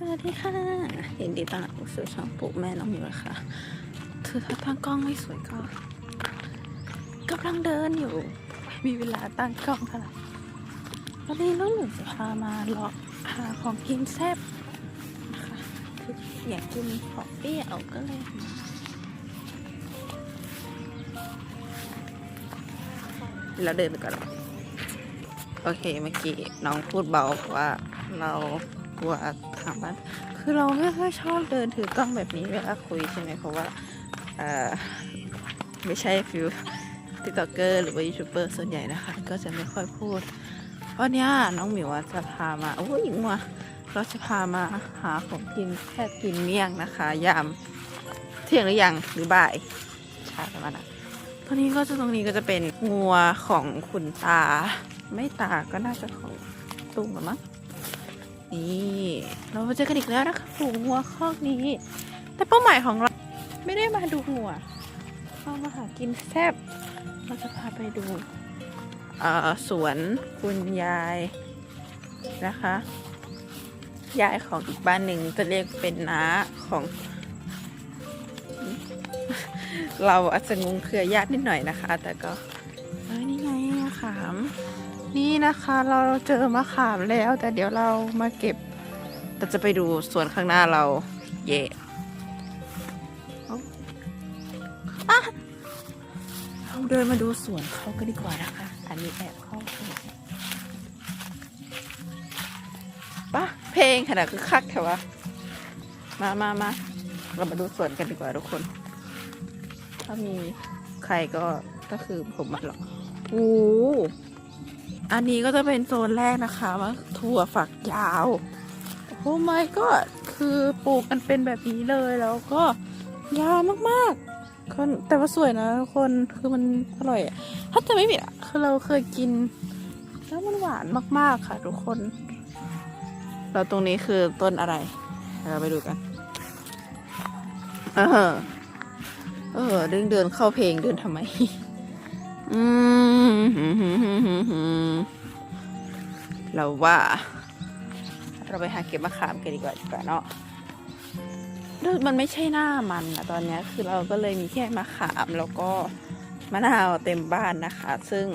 สวัสดีค่ะยินดีต้อนรับสู่ช่องปุ๊แม่น้องมิวนะคะคือถ้าตั้งกล้องไม่สวยก็กำลังเดินอยู่ มีเวลาตั้งกล้องเท่าไหร่วันนี้น้องหนูจะพามาเลาะหาของกินแซ่บนะคะคืออยากกินของเปรี้ยวก็เลยเราเดินไปก่อนโอเคเมื่อกี้น้องพูดเบาว่าเรา กลัวทางบ้าคือเราไม่ค่อยชอบเดินถือกล้องแบบนี้เวลาคุยใช่ไหมเพราะว่าไม่ใช่ฟิลติ๊กต็อกเกอร์หรือว่ายูทูบเบอร์ส่วนใหญ่นะคะ ก็จะไม่ค่อยพูดวันเนี้ยน้องหมิวจะพามาโอ้ยหญิงว่ะเราจะพามาหาของกินแค่กินเมี่ยงนะคะ ยามเที่ยงหรือยังหรือบ่ายช้าประมาณนั้นตรงนี้ก็จะตรงนี้ก็จะเป็นงัวของคุณตา ไม่ตาก็น่าจะของตุงหรือมั้ง นี่เรามาเจอกันอีกแล้วนะคะฝูงงัวคอกนี้ แต่เป้าหมายของเราไม่ได้มาดูงัวเรามาหากินแซ่บเราจะพาไปดูสวนคุณยายนะคะ ยายของอีกบ้านหนึ่งจะเรียกเป็นน้าของ เราอาจจะงงเครือญาตินิดหน่อยนะคะ แต่ก็เอ้ยนี่ไงมะขาม นี่นะคะเราเจอมะขามแล้ว แต่เดี๋ยวเรามาเก็บแต่จะไปดูสวนข้างหน้าเรา เย่เอาอ่เราเดินมาดูสวนเขาก็ดีกว่านะคะ อันนี้แอบเข้าสวนปะเพลงขนาดคือคักแถวะมามามาเรามาดูสวนกันดีกว่าทุกคน ถ้ามีใครก็ก็คือผมมาหรอกโอ้ อันนี้ก็จะเป็นโซนแรกนะคะมะถั่วฝักยาว โอ้ my god คือปลูกกันเป็นแบบนี้เลยแล้วก็ยาวมากๆคนแต่ว่าสวยนะทุกคนคือมันอร่อยอะถ้าจะไม่ผิดอะคือเราเคยกิน แล้วมันหวานมาก ๆค่ะทุกคนแล้วตรงนี้คือต้นอะไรเราไปดูกัน เออ เออเดินเดินเข้าเพลงเดินทำไม เราว่า เราไปหาเก็บมะขามกันดีกว่าดีกว่าเนาะมันไม่ใช่หน้ามันอะตอนนี้คือเราก็เลยมีแค่มะขามแล้วก็มะนาวเต็มบ้านนะคะ ซึ่ง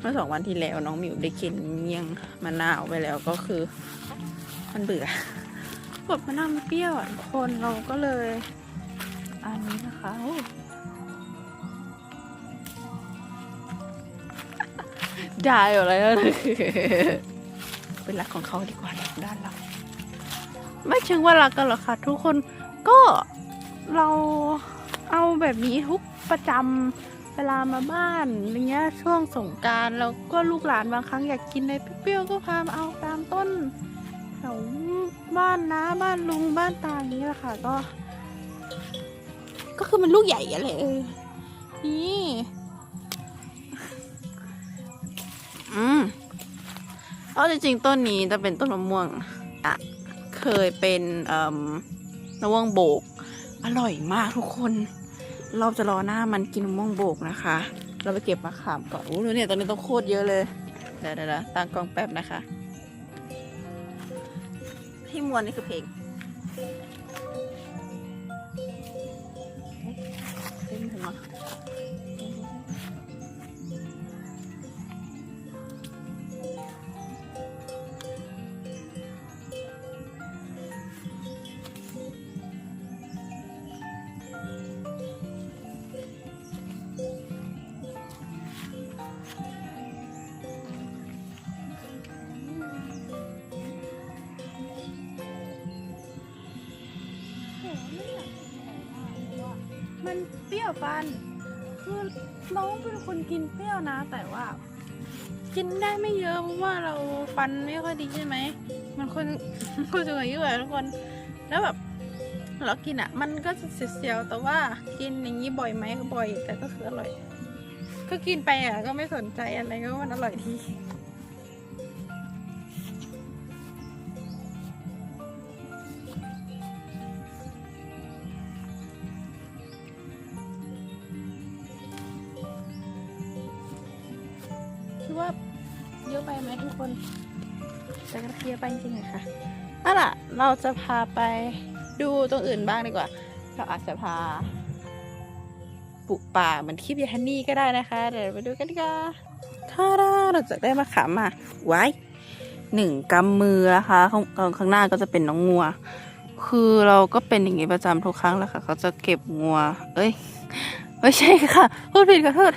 เมื่อสองวันที่แล้วน้องมิวได้กินเมี่ยงมะนาวไปแล้วก็คือ มันเบื่อบดมะนาวมันเปรี้ยวอะทุกคนเราก็เลย อันนี้นะคะ โอ้ได้อะไรแล้วเป็นรักของเขาดีกว่าด้านเราไม่เชิงว่ารักกันหรอกค่ะ ทุกคนก็เราเอาแบบนี้ทุกประจำเวลามาบ้านอะไรเงี้ยช่วงสงการแล้วก็ลูกหลานบางครั้งอยากกินอะไรเปรี้ยวๆก็พามาเอาตามต้นแถวบ้านนะบ้านลุงบ้านตาอย่างนี้แหละค่ะก็ ก็คือมันลูกใหญ่อะเลยเออนี่ อืมเอาจริงๆต้นนี้จะเป็นต้นมะม่วงอะเคยเป็นเอ่อมะม่วงโบก อร่อยมากทุกคน เราจะรอหน้ามันกินมะม่วงโบกนะคะ เราไปเก็บมะขามก่อนโอ้โหเนี่ยตอนนี้ต้องโคตรเยอะเลยเดี๋ยวเดี๋ยวตั้งกล้องแป๊บนะคะที่มวนนี่คือเพลง มันเปรี้ยวปัน คือน้องเป็นคนกินเปรี้ยวนะ แต่ว่า กินได้ไม่เยอะเพราะว่าเราฟันไม่ค่อยดีใช่ไหม มันคนคนสูงอายุอะทุกคน แล้วแบบเรากินอะมันก็จะเสียวแต่ว่ากินอย่างนี้บ่อยไหมก็บ่อย แต่ก็คืออร่อย ก็กินไปอะก็ไม่สนใจอะไรก็มันอร่อยที ว่าเยอะกคนแต่ก็เคลียร์ไปจริงๆค่ะเอาล่ะ เราจะพาไปดูตรงอื่นบ้างดีกว่า เราอาจจะพาปลูกป่าเหมือนคลิปยายฮันนี่ก็ได้นะคะ เดี๋ยวไปดูกันดีกว่าถ้าเราจะได้มาขามมาไว้หนึ่งกำมือนะคะข้างข้างหน้าก็จะเป็นน้องงัว คือเราก็เป็นอย่างนี้ประจำทุกครั้งแหละค่ะ เขาจะเก็บงัว เอ้ยไม่ใช่ค่ะพูดผิดขอโทษ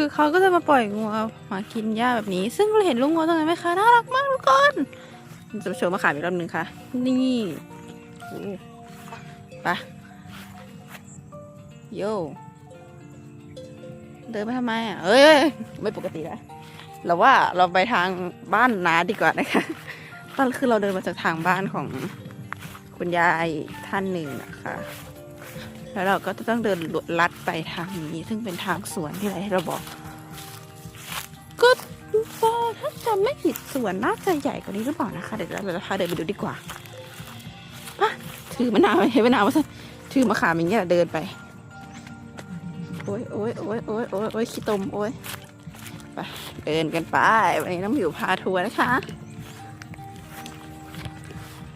คือเขาก็จะมาปล่อยงัวมากินหญ้าแบบนี้ ซึ่งเราเห็นลุงงัวตรงนั้นไหมคะน่ารักมากทุกคนจะโชว์มาขามอีกรอบหนึ่งค่ะ นี่ไปโยเดินไปทำไมอะเอ้ยไม่ปกติแล้วเราว่าเราไปทางบ้านนาดีกว่านะคะตอนคือเราเดินมาจากทางบ้านของคุณยายท่านหนึ่งนะคะ แล้วเราก็จะต้องเดินลลัดไปทางนี้ ซึ่งเป็นทางสวนที่ไรเราบอก ก็ถ้าจำไม่ผิดสวนน่าจะใหญ่กว่านี้หรือเปล่านะคะ เดี๋ยวเราจะพาเดินไปดูดีกว่าปะถือมะนาวไปให้มะนาวมาสิถือมะขามอย่างเงี้ยเดินไป โอ้ยโอ้ยโอ้ยโอ้ยโอ้ยโอ้ยขี้ตมโอ้ยไปเดินกันไปวันนี้น้ำอยู่พาทัวร์นะคะ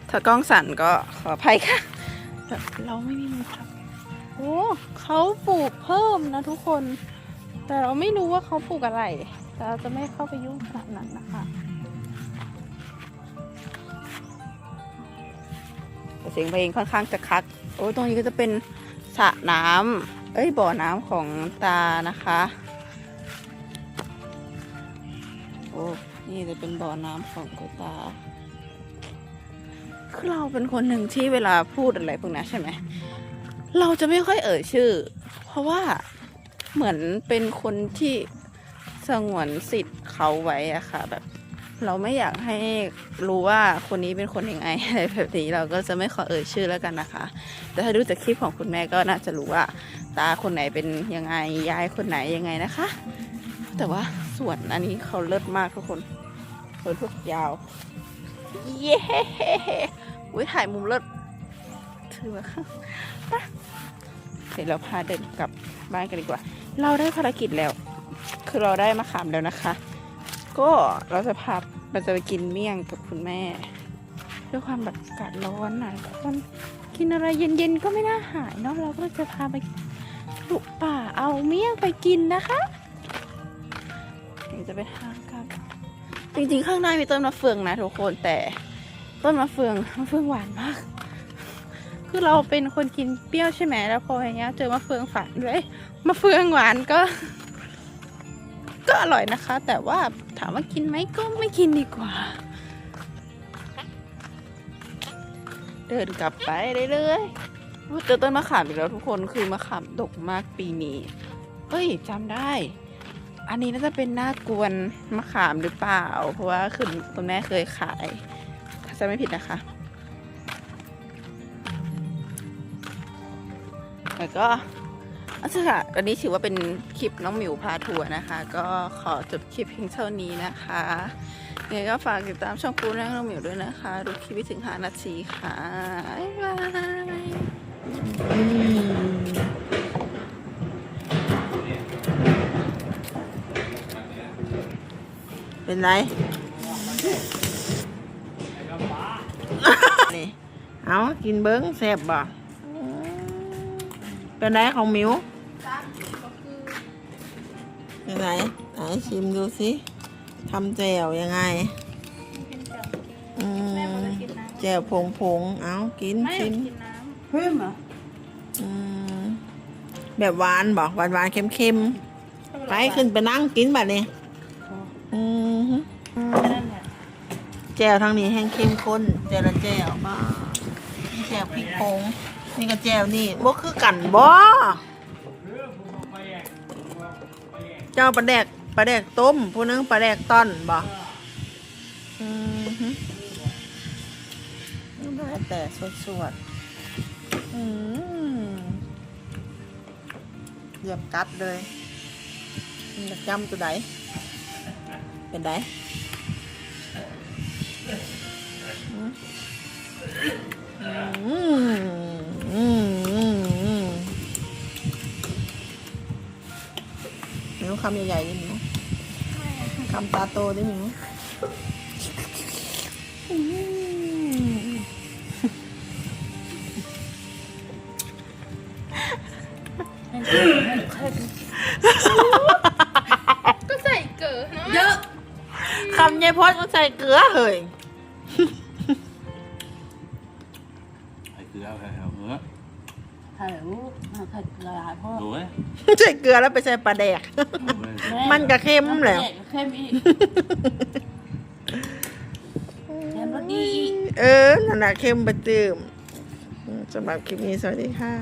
ถ้ากล้องสั่นก็ขออภัยค่ะแบบเราไม่มีมือครับ โอ้เขาปลูกเพิ่มนะทุกคน แต่เราไม่รู้ว่าเขาปลูกอะไร แต่เราจะไม่เข้าไปยุ่งขนาดนั้นนะคะเสียงเพลงค่อนข้างจะคักโอ้ตรงนี้ก็จะเป็นสระน้ำเอ้ย บ่อน้ำของตานะคะ โอ้ นี่จะเป็นบ่อน้ำของคุตา คือเราเป็นคนหนึ่งที่เวลาพูดอะไรพวกนี้ใช่ไหม เราจะไม่ค่อยเอ่ยชื่อ เพราะว่าเหมือนเป็นคนที่สงวนสิทธิ์เขาไว้อะค่ะ แบบ เราไม่อยากให้รู้ว่าคนนี้เป็นคนยังไงอะไรแบบนี้เราก็จะไม่ขอเอ่ยชื่อแล้วกันนะคะ แต่ถ้าดูจากคลิปของคุณแม่ก็น่าจะรู้ว่าตาคนไหนเป็นยังไงยายคนไหนยังไงนะคะ แต่ว่าส่วนอันนี้เขาเลิศมากทุกคนสวนทุกยาว เย้อุ้ยถ่ายมุมเลิศ ถือว่าไปเดี๋ยวเราพาเดินกลับบ้านกันดีกว่า เราได้ภารกิจแล้ว คือเราได้มาขามแล้วนะคะ ก็เราจะพาเราจะไปกินเมี่ยงกับคุณแม่ ด้วยความแบบอากาศร้อนหน่อยทุกคนกินอะไรเย็นๆก็ไม่น่าหายเนาะเราก็จะพาไปลูกป่าเอาเมี่ยงไปกินนะคะเดี๋ยวจะไปทางกันจริงๆข้างในมีต้นมะเฟืองนะทุกคนแต่ต้นมะเฟืองมะเฟืองหวานมาก คือเราเป็นคนกินเปรี้ยวใช่ไหมแล้วพออย่างเงี้ยเจอมะเฟืองฝานด้วยมะเฟืองหวานก็ ก็อร่อยนะคะ แต่ว่าถามว่ากินไหมก็ไม่กินดีกว่า เดินกลับไปเรื่อยๆเจอต้นมะขามอีกแล้วทุกคนคือมะขามดกมากปีนี้เฮ้ยจำได้ อันนี้น่าจะเป็นหน้ากวนมะขามหรือเปล่า เพราะว่าคือคุณแม่เคยขายถ้าจะไม่ผิดนะคะ แล้วก็เอาเถอะค่ะวันนี้ถือว่าเป็นคลิปน้องหมิวพาทัวร์นะคะ ก็ขอจบคลิปเพียงเท่านี้นะคะยังไงก็ฝากติดตามช่องปูและน้องหมิวด้วยนะคะ ดูคลิปไปถึง5นาทีค่ะบ๊ายบายเป็นไร นี่ เอากินเบิ้งแซ่บบ่ เป็นไรของหมิวเป็นไรไหนชิมดูสิทำแจ่วยังไงอืมแจ่วผงผงๆเอากินชิม เพิ่มเหรออืมแบบหวานบอกหวานหวานๆเค็มเค็มๆไปขึ้นไปนั่งกินแบบนี้อืมฮึแจ่วทางนี้แห้งเข้มข้นแจ่วละแจ่วมานี่แจ่วพริกผง นี่ก็แจวนี่บ่คือกันบ่เจ้าปลาแดกปลาแดกต้มผู้นึงปลาแดกต้อนบ่อืมฮึได้แต่สวดๆอืมเหยียบกัดเลยมันจะจำตัวไหนเป็นไดอื มิวคำใหญ่ๆดิมิวคำตาโตดิมิวก็ใส่เกลือเยอะ คำยายพอดต้องใส่เกลือเหย ใส่เกลือใส่เอาเนื้อใส่หูใส่เกลือหลายเพราะดูไหมใส่เกลือแล้วไปใส่ปลาแดก มันก็เค็มแหละเค็มอีกเค็มรสดีอีกเออนั่นแหละเค็มประจืมอืมสำหรับคลิปนี้สวัสดีค่ะ